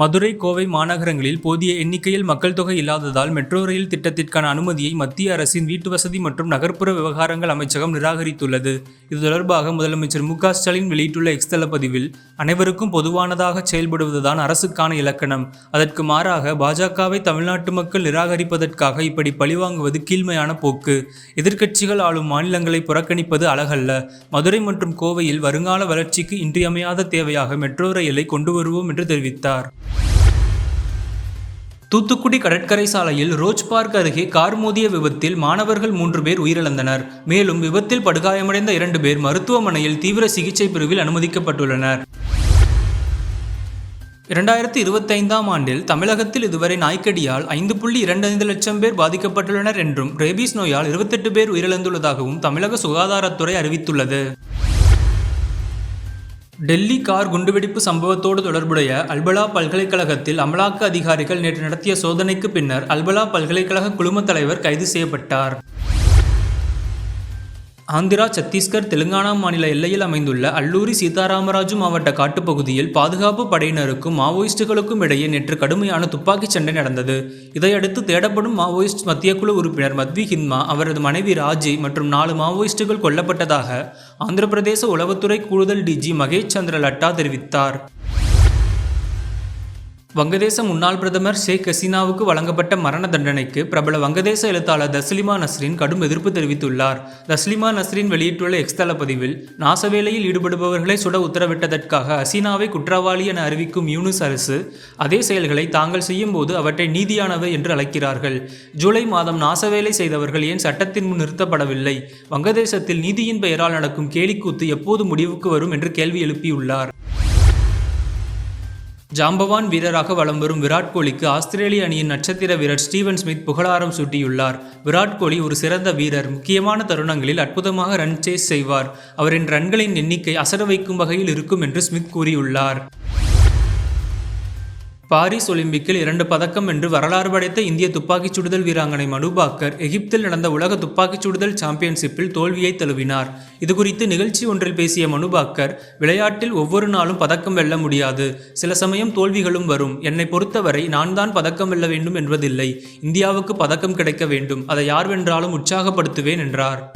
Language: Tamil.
மதுரை கோவை மாநகரங்களில் போதிய எண்ணிக்கையில் மக்கள் தொகை இல்லாததால் மெட்ரோ ரயில் திட்டத்திற்கான அனுமதியை மத்திய அரசின் வீட்டு வசதி மற்றும் நகர்ப்புற விவகாரங்கள் அமைச்சகம் நிராகரித்துள்ளது. இது தொடர்பாக முதலமைச்சர் மு க ஸ்டாலின் வெளியிட்டுள்ள எக்ஸ்தல பதிவில் அனைவருக்கும் பொதுவானதாக செயல்படுவதுதான் அரசுக்கான இலக்கணம். அதற்கு மாறாக பாஜகவை தமிழ்நாட்டு மக்கள் நிராகரிப்பதற்காக இப்படி பழிவாங்குவது கீழ்மையான போக்கு. எதிர்க்கட்சிகள் ஆளும் மாநிலங்களை புறக்கணிப்பது அழகல்ல. மதுரை மற்றும் கோவையில் வருங்கால வளர்ச்சிக்கு இன்றியமையாத தேவையாக மெட்ரோ ரயிலை கொண்டு வருவோம் என்று தெரிவித்தார். தூத்துக்குடி கடற்கரை சாலையில் ரோஜ் பார்க் அருகே கார் மோதிய விபத்தில் மாணவர்கள் மூன்று பேர் உயிரிழந்தனர். மேலும் விபத்தில் படுகாயமடைந்த இரண்டு பேர் மருத்துவமனையில் தீவிர சிகிச்சை பிரிவில் அனுமதிக்கப்பட்டுள்ளனர். இரண்டாயிரத்தி இருபத்தைந்தாம் ஆண்டில் தமிழகத்தில் இதுவரை நாய்க்கடியால் ஐந்து புள்ளி இரண்டு ஐந்து லட்சம் பேர் பாதிக்கப்பட்டுள்ளனர் என்றும் ரேபீஸ் நோயால் இருபத்தெட்டு பேர் உயிரிழந்துள்ளதாகவும் தமிழக சுகாதாரத்துறை அறிவித்துள்ளது. டெல்லி கார் குண்டுவெடிப்பு சம்பவத்தோடு தொடர்புடைய அல்பலா பல்கலைக்கழகத்தில் அமலாக்க அதிகாரிகள் நேற்று நடத்திய சோதனைக்கு பின்னர் அல்பலா பல்கலைக்கழக குழுமத் தலைவர் கைது செய்யப்பட்டார். ஆந்திரா சத்தீஸ்கர் தெலுங்கானா மாநில எல்லையில் அமைந்துள்ள அல்லூரி சீதாராமராஜு மாவட்ட காட்டுப்பகுதியில் பாதுகாப்பு படையினருக்கும் மாவோயிஸ்டுகளுக்கும் இடையே நேற்று கடுமையான துப்பாக்கிச் சண்டை நடந்தது. இதையடுத்து தேடப்படும் மாவோயிஸ்ட் மத்திய குழு உறுப்பினர் மத்வி ஹின்மா அவரது மனைவி ராஜி மற்றும் நாலு மாவோயிஸ்டுகள் கொல்லப்பட்டதாக ஆந்திர பிரதேச உளவுத்துறை கூடுதல் டிஜி மகேஷ் சந்திர லட்டா தெரிவித்தார். வங்கதேச முன்னாள் பிரதமர் ஷேக் ஹசீனாவுக்கு வழங்கப்பட்ட மரண தண்டனைக்கு பிரபல வங்கதேச எழுத்தாளர் தஸ்லிமா நஸ்ரின் கடும் எதிர்ப்பு தெரிவித்துள்ளார். தஸ்லிமா நஸ்ரின் வெளியிட்டுள்ள எக்ஸ்தள பதிவில் நாசவேலையில் ஈடுபடுபவர்களை சுட உத்தரவிட்டதற்காக ஹசீனாவை குற்றவாளி என அறிவிக்கும் யூனிஸ் அரசு அதே செயல்களை தாங்கள் செய்யும்போது அவற்றை நீதியானவை என்று அழைக்கிறார்கள். ஜூலை மாதம் நாசவேலை செய்தவர்கள் ஏன் சட்டத்தின் முன் நிறுத்தப்படவில்லை? வங்கதேசத்தில் நீதியின் பெயரால் நடக்கும் கேலிக்கூத்து எப்போது முடிவுக்கு வரும்? என்று கேள்வி எழுப்பியுள்ளார். ஜாம்பவான் வீரராக வலம் வரும் விராட் கோலிக்கு ஆஸ்திரேலிய அணியின் நட்சத்திர வீரர் ஸ்டீவன் ஸ்மித் புகழாரம் சூட்டியுள்ளார். விராட் கோலி ஒரு சிறந்த வீரர் முக்கியமான தருணங்களில் அற்புதமாக ரன் சேஸ் செய்வார். அவரின் ரன்களின் எண்ணிக்கை அசர வைக்கும் வகையில் இருக்கும் என்று ஸ்மித் கூறியுள்ளார். பாரிஸ் ஒலிம்பிக்கில் இரண்டு பதக்கம் என்று வரலாறு படைத்த இந்திய துப்பாக்கிச் சுடுதல் வீராங்கனை மனு பாக்கர் எகிப்தில் நடந்த உலக துப்பாக்கிச் சுடுதல் சாம்பியன்ஷிப்பில் தோல்வியை தழுவினார். இதுகுறித்து நிகழ்ச்சி ஒன்றில் பேசிய மனு பாக்கர் விளையாட்டில் ஒவ்வொரு நாளும் பதக்கம் வெல்ல முடியாது. சில சமயம் தோல்விகளும் வரும். என்னை பொறுத்தவரை நான் தான் பதக்கம் வெல்ல வேண்டும் என்பதில்லை. இந்தியாவுக்கு பதக்கம் கிடைக்க வேண்டும். அதை யார் வென்றாலும் உற்சாகப்படுத்துவேன் என்றார்.